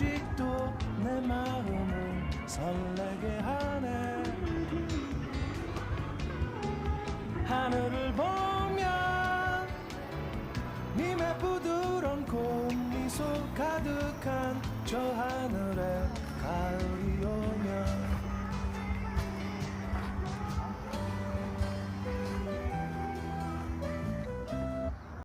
아직도 내 마음을 설레게 하네. 하늘을 보면 님의 부드러운 꽃미소 가득한 저 하늘에 가을.